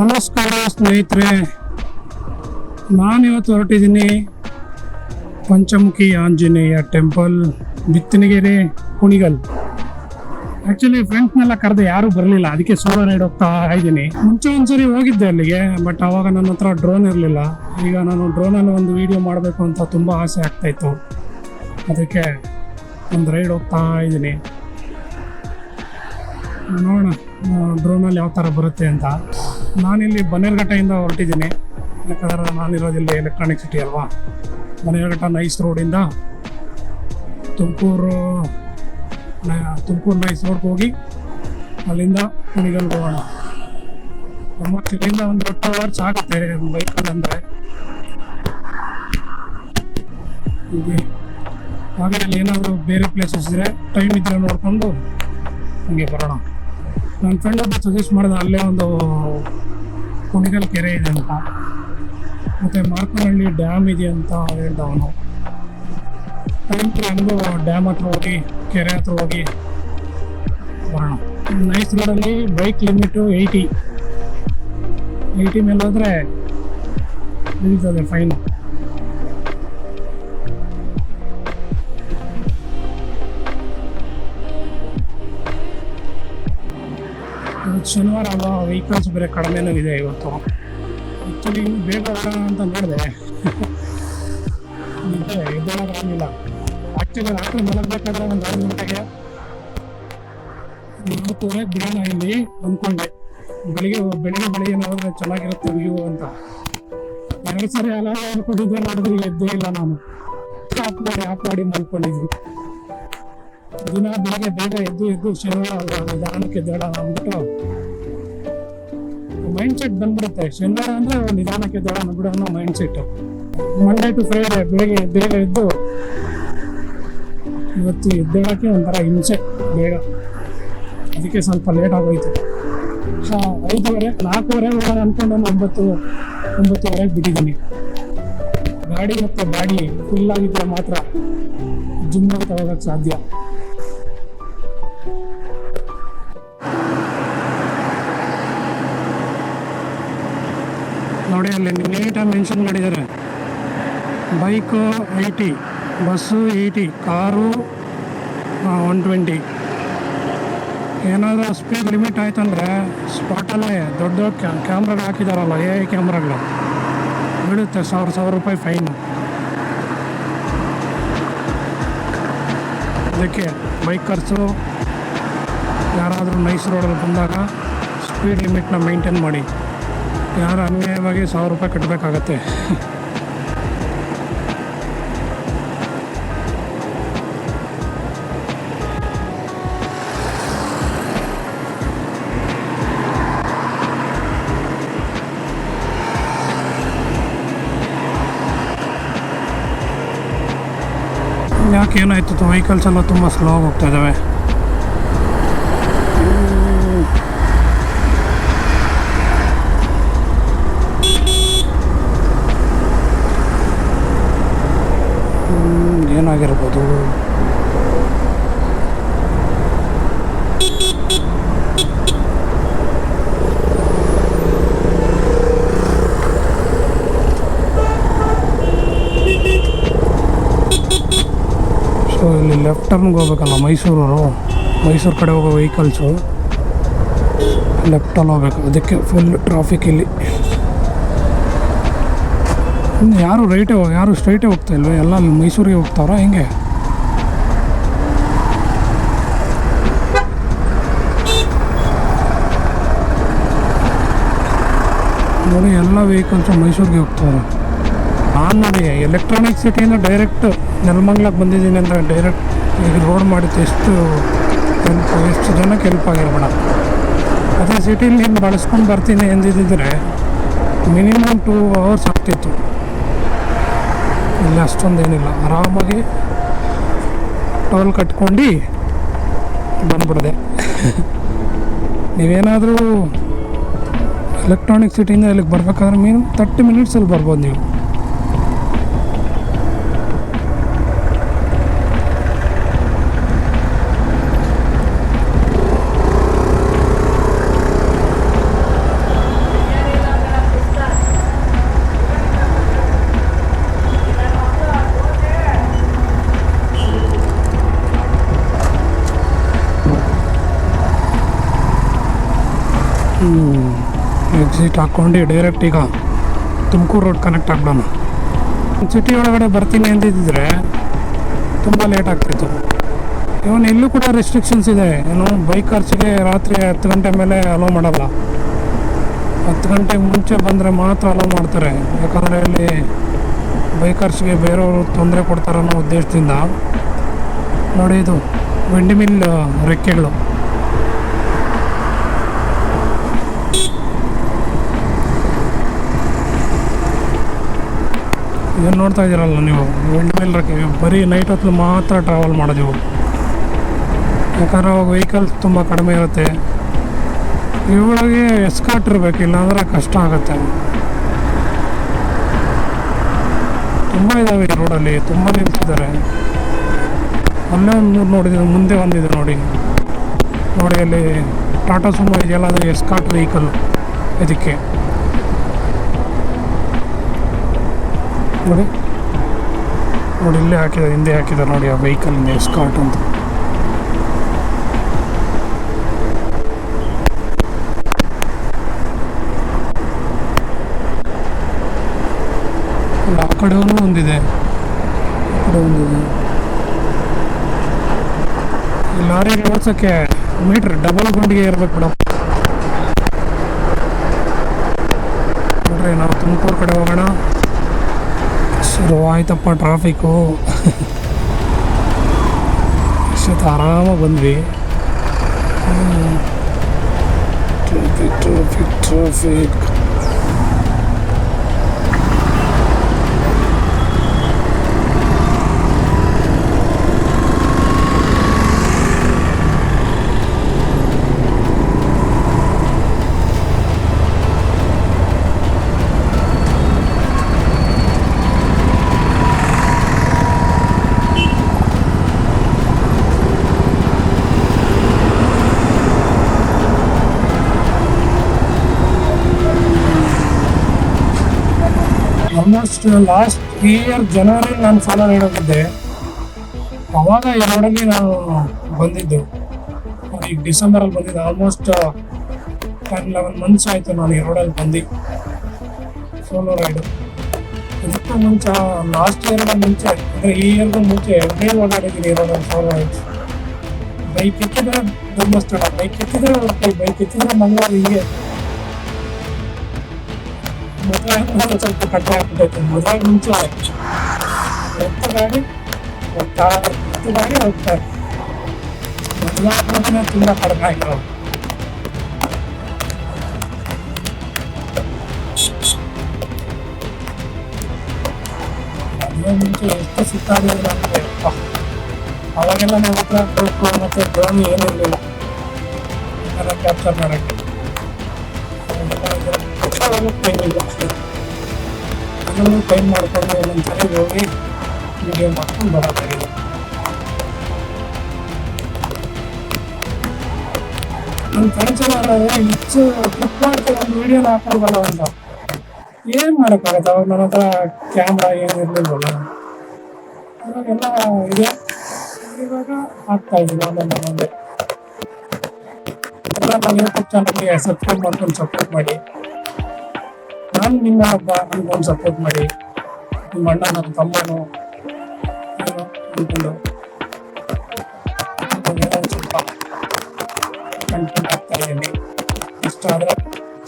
ನಮಸ್ಕಾರ ಸ್ನೇಹಿತರೆ. ನಾನಿವತ್ತು ಹೊರಟಿದ್ದೀನಿ ಪಂಚಮುಖಿ ಆಂಜನೇಯ ಟೆಂಪಲ್ ಬಿತ್ತನಗೆರೆ ಕುಣಿಗಲ್. ಆ್ಯಕ್ಚುಲಿ ಫ್ರೆಂಡ್ಸ್ನೆಲ್ಲ ಕರೆದು ಯಾರೂ ಬರಲಿಲ್ಲ. ಅದಕ್ಕೆ ಸೋಲೋ ರೈಡ್ ಹೋಗ್ತಾ ಇದ್ದೀನಿ ಮುಂಚೆ ಒಂದ್ಸರಿ ಹೋಗಿದ್ದೆ ಅಲ್ಲಿಗೆ ಬಟ್ ಅವಾಗ ನನ್ನ ಹತ್ರ ಡ್ರೋನ್ ಇರಲಿಲ್ಲ. ಈಗ ನಾನು ಡ್ರೋನಲ್ಲಿ ಒಂದು ವೀಡಿಯೋ ಮಾಡಬೇಕು ಅಂತ ತುಂಬ ಆಸೆ ಆಗ್ತಾಯಿತ್ತು ಅದಕ್ಕೆ ಒಂದು ರೈಡ್ ಹೋಗ್ತಾ ಇದ್ದೀನಿ ನೋಡೋಣ ಡ್ರೋನಲ್ಲಿ ಯಾವ ಥರ ಬರುತ್ತೆ ಅಂತ. ನಾನಿಲ್ಲಿ ಬನ್ನೇರುಘಟ್ಟೆಯಿಂದ ಹೊರಟಿದ್ದೀನಿ. ಯಾಕಂದ್ರೆ ನಾನಿರೋದಿಲ್ಲಿ ಎಲೆಕ್ಟ್ರಾನಿಕ್ ಸಿಟಿ ಅಲ್ವಾ? ಬನ್ನೇರುಘಟ್ಟ ನೈಸ್ ರೋಡಿಂದ ತುಮಕೂರು ತುಮಕೂರು ನೈಸ್ ರೋಡ್ಗೆ ಹೋಗಿ ಅಲ್ಲಿಂದ ಕುಣಿಗಲ್ಗೆ ಹೋಗೋಣ. ಒಂಬತ್ತು ಇಲ್ಲಿಂದ ಒಂದು ಟೂ ಅವರ್ಸ್ ಆಗುತ್ತೆ ಬೈಕಲ್ಲಿ ಅಂದರೆ. ಹಾಗೆ ಅಲ್ಲಿ ಏನಾದರೂ ಬೇರೆ ಪ್ಲೇಸಸ್ ಇದ್ದರೆ ಟೈಮ್ ಇದ್ದರೆ ನೋಡಿಕೊಂಡು ಹಂಗೆ ಬರೋಣ. ನನ್ನ ಫ್ರೆಂಡ್ ಒಬ್ಬ ಸಜೆಸ್ಟ್ ಮಾಡಿದ ಅಲ್ಲೇ ಒಂದು ಕುಣಿಗಲ್ ಕೆರೆ ಇದೆ ಅಂತ. ಮತ್ತು ಮಾರ್ಕನಹಳ್ಳಿ ಡ್ಯಾಮ್ ಇದೆ ಅಂತ ಹೇಳ್ದ ಅವನು ಟೈಮ್ ನನಗೂ ಡ್ಯಾಮ್ ಹತ್ರ ಹೋಗಿ, ಕೆರೆ ಹತ್ರ ಹೋಗಿ ಬರೋಣ. ನೈಸ್ ರೋಡಲ್ಲಿ ಬೈಕ್ ಲಿಮಿಟು ಏಯ್ಟಿ ಏಯ್ಟಿ ಮೇಲೆ ಹೋದರೆ ನಿಲ್ತದೆ ಫೈನ್ ಶನಿವಾರ ಅಲ್ವಾ ವೆಹಿಕಲ್ಸ್ ಬೇರೆ ಕಡಿಮೆನೂ ಇದೆ ಇವತ್ತು. ಆ್ಯಕ್ಚುಲಿ ಬೇಗ ಅಂತ ನೋಡಿದೆ ನಿದ್ದೆ ಎದ್ದೇಳೋಕ್ಕಾಗಲಿಲ್ಲ ಆ್ಯಕ್ಚುಲಿ ರಾತ್ರಿ ಮಲಗಬೇಕಾದ್ರೆ ಒಂದು ಆರು ಗಂಟೆಗೆ ನಾಲ್ಕೂವರೆ ಬಿಡೋಣ ಇಲ್ಲಿ ಅಂದ್ಕೊಂಡೆ. ಬೆಳಿಗ್ಗೆ ಬೆಳಿಗ್ಗೆ ಬೆಳಿಗ್ಗೆ ನೋಡಿದ್ರೆ ಚೆನ್ನಾಗಿರುತ್ತೆ ವ್ಯೂ ಅಂತ. ಎರಡು ಸರಿ ಅಲ್ಲ ಅನ್ಕೊಂಡಿದ್ದೆ, ನೋಡಿದ್ರೆ ಎದ್ದೇ ಇಲ್ಲ ನಾನು. ಆಫ್ ಮಾಡಿ ಆಫ್ ಮಾಡಿ ಮಲ್ಕೊಂಡಿದ್ವಿ ದಿನ ಬೆಳಗ್ಗೆ ಬೇಗ ಎದ್ದು ಎದ್ದು ಶನಿವಾರ ನಿಧಾನಕ್ಕೆ ಎದ್ದೇಳ ಅಂದ್ಬಿಟ್ಟು ಮೈಂಡ್ ಸೆಟ್ ಬಂದ್ಬಿಡುತ್ತೆ. ಶನಿವಾರ ಅಂದ್ರೆ ನಿಧಾನಕ್ಕೆ ದೊಡ್ಡ ಅನ್ನೋ mind set Monday to Friday ಬೆಳಿಗ್ಗೆ ಬೇಗ ಎದ್ದು ಇವತ್ತು ಎದ್ದೇಳಕ್ಕೆ ಒಂಥರ ಹಿಂಸೆ, ಬೇಗ. ಅದಕ್ಕೆ ಸ್ವಲ್ಪ ಲೇಟ್ ಆಗೋಯ್ತು. ಐದುವರೆ, ನಾಲ್ಕೂವರೆ ಹೋಗೋಣ ಅನ್ಕೊಂಡು ಒಂಬತ್ತು ಒಂಬತ್ತುವರೆಗೆ ಬಿಟ್ಟಿದ್ದೀನಿ. ಗಾಡಿ ಮತ್ತು ಬಾಡಿ ಫುಲ್ ಆಗಿದ್ರೆ ಮಾತ್ರ ಜಿಮ್ಮಿಗೆ ತಗೋಬೇಕು ಸಾಧ್ಯ. ನೋಡಿ ಅಲ್ಲಿ ನೀಟಾಗಿ ಮೆನ್ಷನ್ ಮಾಡಿದ್ದಾರೆ. Bike eighty, bus eighty car one twenty ಏನಾದರೂ ಸ್ಪೀಡ್ ಲಿಮಿಟ್ ಆಯ್ತಂದ್ರೆ ಸ್ಪಾಟಲ್ಲೇ ದೊಡ್ಡ ದೊಡ್ಡ ಕ್ಯಾ ಕ್ಯಾಮ್ರಾಗಳು ಹಾಕಿದಾರಲ್ಲ ಎ ಐ ಕ್ಯಾಮ್ರಾಗಳು ಬೀಳುತ್ತೆ ಸಾವಿರ ಸಾವಿರ ರೂಪಾಯಿ ಫೈನು ಅದಕ್ಕೆ ಬೈಕರ್ಸು ಯಾರಾದರೂ ನೈಸ್ ರೋಡಲ್ಲಿ ಬಂದಾಗ ಸ್ಪೀಡ್ ಲಿಮಿಟ್ನ ಮೇಂಟೈನ್ ಮಾಡಿ. ಯಾರು ಅನ್ಯಾಯವಾಗಿ ಸಾವಿರ ರೂಪಾಯಿ ಕಟ್ಟಬೇಕಾಗತ್ತೆ ಯಾಕೆ ಏನಾಯ್ತು ವೆಹಿಕಲ್ಸ್ ಎಲ್ಲ ತುಂಬ ಸ್ಲೋ ಹೋಗ್ತಾ ಇದ್ದಾವೆ ಏನಾಗಿರ್ಬೋದು? ಸೊ ಇಲ್ಲಿ ಲೆಫ್ಟ್ ಟರ್ನ್ಗೆ ಹೋಗ್ಬೇಕಲ್ಲ, ಮೈಸೂರವರು? ಮೈಸೂರು ಕಡೆ ಹೋಗೋ ವೆಹಿಕಲ್ಸು ಲೆಫ್ಟಲ್ಲಿ ಹೋಗ್ಬೇಕು. ಅದಕ್ಕೆ ಫುಲ್ ಟ್ರಾಫಿಕ್ ಇಲ್ಲಿ. ಇನ್ನು ಯಾರು ರೈಟೇ ಯಾರು ಸ್ಟ್ರೈಟೇ ಹೋಗ್ತಾ ಇಲ್ವ? ಎಲ್ಲ ಮೈಸೂರಿಗೆ ಹೋಗ್ತಾವ್ರ? ಹೆಂಗೆ? ನೋಡಿ, ಎಲ್ಲ ವೆಹಿಕಲ್ಸು ಮೈಸೂರಿಗೆ ಹೋಗ್ತಾವ್ರೆ. ನಾನು ನೋಡಿ ಎಲೆಕ್ಟ್ರಾನಿಕ್ ಸಿಟಿಯಿಂದ ಡೈರೆಕ್ಟ್ ನೆಲಮಂಗ್ಲಕ್ಕೆ ಬಂದಿದ್ದೀನಿ ಅಂದರೆ ಡೈರೆಕ್ಟ್ ಈಗ ರೋಡ್ ಮಾಡಿದ್ದು ಎಷ್ಟು ಹೆಲ್ಪ್ ಎಷ್ಟು ಜನಕ್ಕೆ ಹೆಲ್ಪ್ ಮೇಡಮ್. ಅದೇ ಸಿಟಿಲಿ ಏನು ಬಳಸ್ಕೊಂಡು ಬರ್ತೀನಿ ಎಂದಿದ್ದರೆ ಮಿನಿಮಮ್ ಟೂ ಅವರ್ಸ್ ಆಗ್ತಿತ್ತು. ಇಲ್ಲಿ, ಅಷ್ಟೊಂದೇನಿಲ್ಲ. ಆರಾಮಾಗಿ ಟೋಲ್ ಕಟ್ಕೊಂಡು ಬಂದ್ಬಿಡದೆ. ನೀವೇನಾದರೂ ಎಲೆಕ್ಟ್ರಾನಿಕ್ ಸಿಟಿಯಿಂದ ಇಲ್ಲಿಗೆ ಬರ್ಬೇಕಾದ್ರೆ ಮಿನಿಮಮ್ ತರ್ಟಿ ಮಿನಿಟ್ಸಲ್ಲಿ ಬರ್ಬೋದು ನೀವು. ಎಕ್ಸಿಟ್ ಹಾಕ್ಕೊಂಡು ಡೈರೆಕ್ಟ್ ಈಗ ತುಮಕೂರು ರೋಡ್ ಕನೆಕ್ಟ್ ಆಗ್ಬಿಡೋಣ. ಸಿಟಿ ಒಳಗಡೆ ಬರ್ತೀನಿ ಅಂದಿದ್ದರೆ ತುಂಬ ಲೇಟ್ ಆಗ್ತಿತ್ತು. ಇವನ್ ಎಲ್ಲೂ ಕೂಡ ರೆಸ್ಟ್ರಿಕ್ಷನ್ಸ್ ಇದೆ. ಏನು ಬೈಕರ್ಸ್ಗೆ ರಾತ್ರಿ ಹತ್ತು ಗಂಟೆ ಮೇಲೆ ಅಲೋ ಮಾಡಲ್ಲ. ಹತ್ತು ಗಂಟೆಗೆ ಮುಂಚೆ ಬಂದರೆ ಮಾತ್ರ ಅಲೋ ಮಾಡ್ತಾರೆ. ಯಾಕಂದರೆ ಇಲ್ಲಿ ಬೈಕರ್ಸ್ಗೆ ಬೇರೆಯವರು ತೊಂದರೆ ಕೊಡ್ತಾರನ್ನೋ ಉದ್ದೇಶದಿಂದ ನೋಡಿ ಇದು ವೆಂಡಿಮಿಲ್ ರೆಕ್ಕೆಗಳು. ಏನು ನೋಡ್ತಾ ಇದ್ದೀರಲ್ಲ ನೀವು ವೆಲ್ಡ್ ಮೇಲಕ್ಕೆ ಬರೀ ನೈಟ್ ಹೊತ್ತು ಮಾತ್ರ ಟ್ರಾವೆಲ್ ಮಾಡೋದು ಇವು ಯಾಕಂದ್ರೆ ಅವಾಗ ವೆಹಿಕಲ್ಸ್ ತುಂಬ ಕಡಿಮೆ ಇರುತ್ತೆ. ಇವಳಿಗೆ ಎಸ್ಕಾಟ್ ಇರಬೇಕು, ಇಲ್ಲಾಂದ್ರೆ ಕಷ್ಟ ಆಗುತ್ತೆ. ತುಂಬ ಇದ್ದಾವೆ ಈ ರೋಡಲ್ಲಿ ತುಂಬ ನಿಲ್ಸಿದ್ದಾರೆ. ಅಲ್ಲೇ ಒಂದು ನೋಡಿದ್ದೀನಿ, ಮುಂದೆ ಬಂದಿದೆ ನೋಡಿ. ನೋಡಿ ಅಲ್ಲಿ ಟಾಟಾ ಸುಮೋ ಇದೆಯಲ್ಲ, ಅದು ಎಸ್ಕಾಟ್ ವೆಹಿಕಲ್ ಇದಕ್ಕೆ. ನೋಡಿ. ನೋಡಿ, ಇಲ್ಲೇ ಹಾಕಿದ್ದಾರೆ, ಹಿಂದೆ ಹಾಕಿದ್ದಾರೆ ನೋಡಿ ಆ ವೆಹಿಕಲ್ ಎಸ್ಕಾಟ್ ಅಂತ. ಆ ಒಂದಿದೆ. ಲಾರಿ ಓಡಿಸೋಕ್ಕೆ ಮೀಟ್ರ್ ಡಬಲ್ ಗುಂಡಿಗೆ ಇರ್ಬೇಕು ಬಿಡಪ್ಪ. ನೋಡ್ರಿ, ನಾವು ತುಮಕೂರು ಕಡೆ ಹೋಗೋಣ. ಶುರು ಆಯ್ತಪ್ಪ ಟ್ರಾಫಿಕ್ಕು ಅಷ್ಟೊತ್ತು ಆರಾಮಾಗಿ ಬಂದ್ವಿ. Traffic traffic traffic last year ಜನವರಿ ನಾನು ಫಾಲೋ ನೀಡೋಗಿದ್ದೆ ಅವಾಗ ಈ ರೋಡಲ್ಲಿ ನಾನು ಬಂದಿದ್ದು. ಈಗ ಡಿಸೆಂಬರಲ್ಲಿ ಬಂದಿದ್ದೆ. ಆಲ್ಮೋಸ್ಟ್ ಟೆನ್ ಲೆವೆನ್ ಮಂತ್ಸ್ ಆಯಿತು ನಾನು ಈ ರೋಡಲ್ಲಿ ಬಂದು. ಸೋಲೋ ರೈಡು ಇದಕ್ಕೂ ಮುಂಚೆ ಲಾಸ್ಟ್ ಇಯರ್ಗೂ ಮುಂಚೆ, ಅಂದರೆ ಈ ಇಯರ್ಗೂ ಮುಂಚೆ ಎರಡೇ ಓಡಾಡಿದ್ದೀನಿ ರೋಡಲ್ಲಿ ಸೋಲೋ ರೈಡ್ ಬೈಕ್ ಎತ್ತಿದ್ರೆ ಧರ್ಮಸ್ಥಳ ಬೈಕ್ ಎತ್ತಿದ್ರೆ ಬೈಕ್ ಎತ್ತಿದ್ರೆ ಮಂಗಳೂರು ಹಿಂಗೆ. ಹೋಗ್ತಾ ಎತ್ತ ಗಾಡಿ ಹೋಗ್ತಾರೆ ಮದುವೆ ಆದ್ಮೇಲೆ ತುಂಬ ಕಡಿಮೆ ಆಯ್ತು ಮದುವೆ ಮುಂಚೆ ಎಷ್ಟು ಸುತ್ತಾಡಿದ್ರು ನಮಗೆ ಅವಾಗೆಲ್ಲ ನಮ್ಮ ಹತ್ರ ಬೇಕು ಮತ್ತೆ ಡ್ರೋನ್ ಏನಿರಲಿಲ್ಲ ಅದನ್ನ ಕ್ಯಾಪ್ಚರ್ ಮಾಡೋಕ್ಕೆ ಟೈಮ್ ಇಲ್ಲ ಅದನ್ನು ಟೈಮ್ ಮಾಡಿಕೊಂಡು ಹೋಗಿ ವಿಡಿಯೋ ಮಾಡ್ಕೊಂಡು ಬರೋದಾಗಿದೆ ನನ್ನ ಫ್ರೆಂಡ್ಸ್ ಎಲ್ಲ ಹೆಚ್ಚು ಕ್ಲಿಕ್ ಮಾಡ್ತಾರೆ ಒಂದು ವಿಡಿಯೋನ ಅಂತ. ಏನು ಮಾಡೋಕ್ಕಾಗತ್ತೆ? ಅವಾಗ ನನ್ನ ಹತ್ರ ಕ್ಯಾಮ್ರಾ ಏನು ಅವಾಗೆಲ್ಲ ಇದೆ. ಇವಾಗ ಆಗ್ತಾ ಇದ್ದೀನಿ ಒಂದೊಂದು ಒಂದೊಂದೇ. ಎಲ್ಲ ನನ್ನ ಯೂಟ್ಯೂಬ್ ಚಾನಲ್ಗೆ ಸಬ್ಸ್ಕ್ರೈಬ್ ಮಾಡ್ಕೊಂಡು ಸಪೋರ್ಟ್ ಮಾಡಿ. ನಾನು ನಿನ್ನ ಹಬ್ಬ ಒಂದು ಸಪೋರ್ಟ್ ಮಾಡಿ ನಿಮ್ಮ ಅಣ್ಣ ನನ್ನ ತಮ್ಮನು ಅಂದ್ಕೊಂಡು ಸ್ವಲ್ಪ ಕಂಟೆಂಟ್ ಆಗ್ತಾ ಇಷ್ಟ ಆದರೆ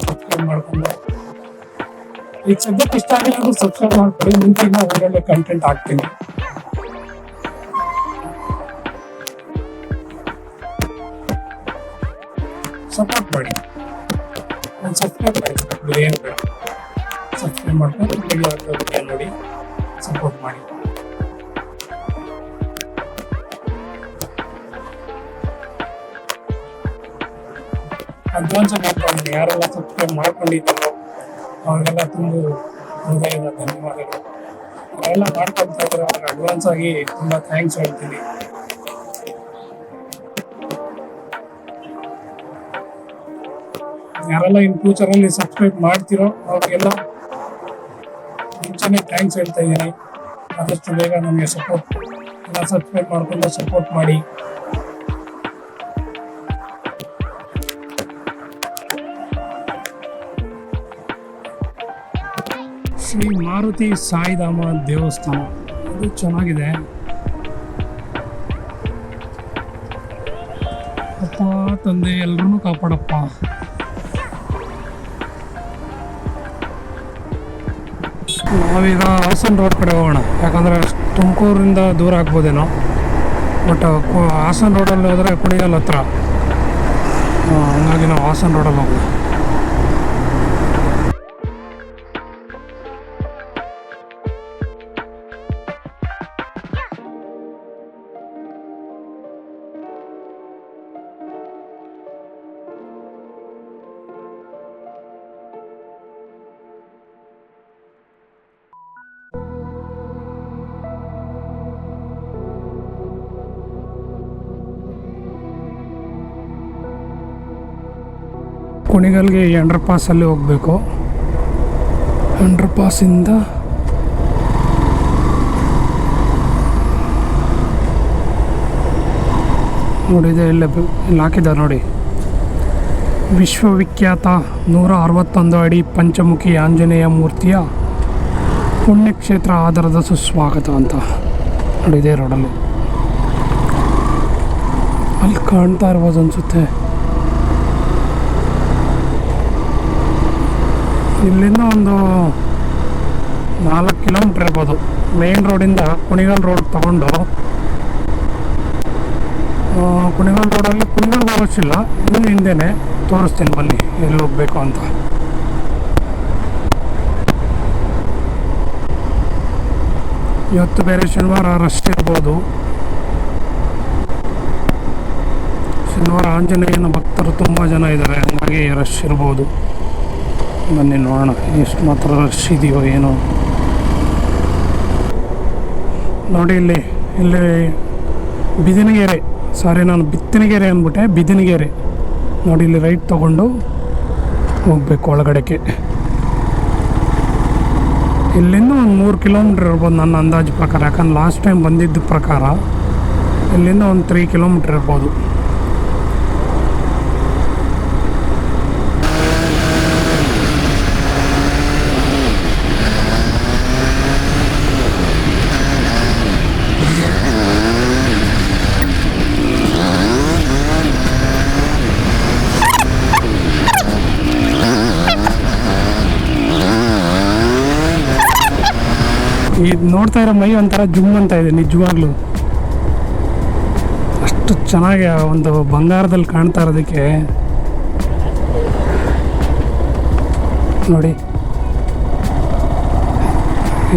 ಸಬ್ಸ್ಕ್ರೈಬ್ ಮಾಡಿಕೊಂಡು. ಈಗ ಸದ್ಯಕ್ಕೆ ಇಷ್ಟ ಆಗಿಲ್ಲ ಸಬ್ಸ್ಕ್ರೈಬ್ ಮುಂಚೆ ಇನ್ನೂ ಒಳ್ಳೊಳ್ಳೆ ಕಂಟೆಂಟ್ ಹಾಕ್ತೀನಿ. ಅಡ್ವಾನ್ಸ್ ಮಾಡ್ಕೊಂಡಿದ್ದೀನಿ ಯಾರೆಲ್ಲ ಸಬ್ಸ್ಕ್ರೈಬ್ ಮಾಡ್ಕೊಂಡಿದ್ದಾರೋ ಅವ್ರಿಗೆಲ್ಲ ತುಂಬ ಹೃದಯದ ಧನ್ಯವಾದಗಳು. ಅವರೆಲ್ಲ ಮಾಡ್ಕೊಳ್ತಾ ಇದ್ದಾರೆ ಅವ್ರಿಗೆ ಅಡ್ವಾನ್ಸ್ ಆಗಿ ತುಂಬ ಥ್ಯಾಂಕ್ಸ್ ಹೇಳ್ತೀನಿ. ಯಾರೆಲ್ಲ ಇನ್ ಫ್ಯೂಚರಲ್ಲಿ ಸಬ್ಸ್ಕ್ರೈಬ್ ಮಾಡ್ತಿರೋ ಅವ್ರಿಗೆಲ್ಲ ಮುಂಚೆನೇ ಥ್ಯಾಂಕ್ಸ್ ಹೇಳ್ತಾ ಇದ್ದೀನಿ. ಆದಷ್ಟು ಬೇಗ ನಮಗೆ ಸಪೋರ್ಟ್ ಎಲ್ಲ ಸಬ್ಸ್ಕ್ರೈಬ್ ಮಾಡ್ಕೊಂಡು ಸಪೋರ್ಟ್ ಮಾಡಿ. ಶ್ರೀ ಮಾರುತಿ ಸಾಯಿಧಾಮ ದೇವಸ್ಥಾನ. ಅದು ಚೆನ್ನಾಗಿದೆ. ಅಪ್ಪ, ತಂದೆ ಎಲ್ಲರೂ ಕಾಪಾಡಪ್ಪ. ನಾವೀಗ ಹಾಸನ ರೋಡ್ ಕಡೆ ಹೋಗೋಣ. ಯಾಕಂದರೆ ತುಮಕೂರಿಂದ ದೂರ ಆಗ್ಬೋದೇನೋ. ಬಟ್, ಹಾಸನ ರೋಡಲ್ಲಿ ಹೋದರೆ ಕುಡಿಯಲ್ಲ ಹತ್ರ. ಹಂಗಾಗಿ ನಾವು ಹಾಸನ ರೋಡಲ್ಲಿ ಹೋಗೋಣ. ಕುಣಿಗಲ್ಗೆ ಈ ಪಾಸಲ್ಲಿ ಹೋಗಬೇಕು. ಅಂಡರ್ ಪಾಸಿಂದ ನೋಡಿದೆ ಇಲ್ಲೇ ಇಲ್ಲಿ ಹಾಕಿದ್ದಾರೆ ನೋಡಿ. ವಿಶ್ವವಿಖ್ಯಾತ ನೂರ ಅರವತ್ತೊಂದು ಅಡಿ ಪಂಚಮುಖಿ ಆಂಜನೇಯ ಮೂರ್ತಿಯ ಪುಣ್ಯಕ್ಷೇತ್ರ ಆಧಾರದ ಸುಸ್ವಾಗತ ಅಂತ. ನೋಡಿದೆ ರೋಡಲ್ಲಿ. ಅಲ್ಲಿ ಕಾಣ್ತಾ ಇರ್ಬೋದು ಅನಿಸುತ್ತೆ. ಇಲ್ಲಿಂದ ಒಂದು ನಾಲ್ಕು ಕಿಲೋಮೀಟ್ರ್ ಇರ್ಬೋದು. ಮೇನ್ ರೋಡಿಂದ ಕುಣಿಗಲ್ ರೋಡ್ ತಗೊಂಡು ಕುಣಿಗಲ್ ರೋಡಲ್ಲಿ ಕುಣಿಗಲ್ ಬರೋಷ್ಟಿಲ್ಲ ಇನ್ನು ಹಿಂದೆನೆ ತೋರಿಸ್ತೀನಿ ಬನ್ನಿ ಎಲ್ಲಿ ಹೋಗ್ಬೇಕು ಅಂತ. ಇವತ್ತು ಬೇರೆ ಶನಿವಾರ ರಶ್ ಇರ್ಬೋದು. ಶನಿವಾರ ಆಂಜನೇಯನ ಭಕ್ತರು ತುಂಬ ಜನ ಇದ್ದಾರೆ, ಹಾಗಾಗಿ ರಶ್ ಇರ್ಬೋದು. ಬನ್ನಿ ನೋಡೋಣ. ಎಷ್ಟು ಮಾತ್ರ ರಶ್ ಇದೆಯೋ ಏನೋ. ನೋಡಿ ಇಲ್ಲಿ ಇಲ್ಲಿ ಬಿದಿನಗೆರೆ. ಸಾರಿ ನಾನು ಬಿತ್ತನಗೆರೆ ಅಂದ್ಬಿಟ್ಟೆ, ಬಿದಿನಗೆರೆ. ನೋಡಿ ಇಲ್ಲಿ ರೈಟ್ ತಗೊಂಡು ಹೋಗ್ಬೇಕು ಒಳಗಡೆಗೆ. ಇಲ್ಲಿಂದ ಒಂದು ಮೂರು ಕಿಲೋಮೀಟ್ರ್ ಇರ್ಬೋದು ನನ್ನ ಅಂದಾಜು ಪ್ರಕಾರ, ಯಾಕಂದ್ರೆ ಲಾಸ್ಟ್ ಟೈಮ್ ಬಂದಿದ್ದ ಪ್ರಕಾರ, ಇಲ್ಲಿಂದ ಒಂದು ತ್ರೀ ಕಿಲೋಮೀಟ್ರ್ ಇರ್ಬೋದು. ಇದು ನೋಡ್ತಾ ಇರೋ ಮೈ ಒಂಥರ ಜುಮ್ ಅಂತ ಇದೆ, ನಿಜವಾಗ್ಲೂ. ಅಷ್ಟು ಚೆನ್ನಾಗಿ ಒಂದು ಬಂಗಾರದಲ್ಲಿ ಕಾಣ್ತಾ ಇರೋದಕ್ಕೆ. ನೋಡಿ.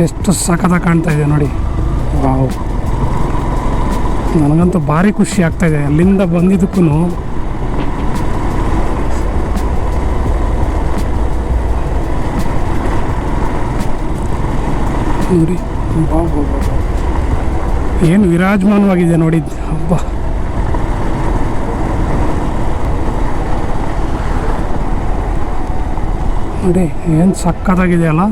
ಎಷ್ಟು ಸಖತ್ತಾಗಿ ಕಾಣ್ತಾ ಇದೆ ನೋಡಿ. ನನಗಂತೂ ಭಾರಿ ಖುಷಿ ಆಗ್ತಾ ಇದೆ. ಅಲ್ಲಿಂದ ಬಂದಿದ್ದಕ್ಕೂ ನೋಡಿ. ಏನು ವಿರಾಜಮಾನವಾಗಿದೆ ನೋಡಿ. ಹಬ್ಬ. ನೋಡಿ ಏನು ಸಕ್ಕತ್ತಾಗಿದೆ ಅಲ್ಲ.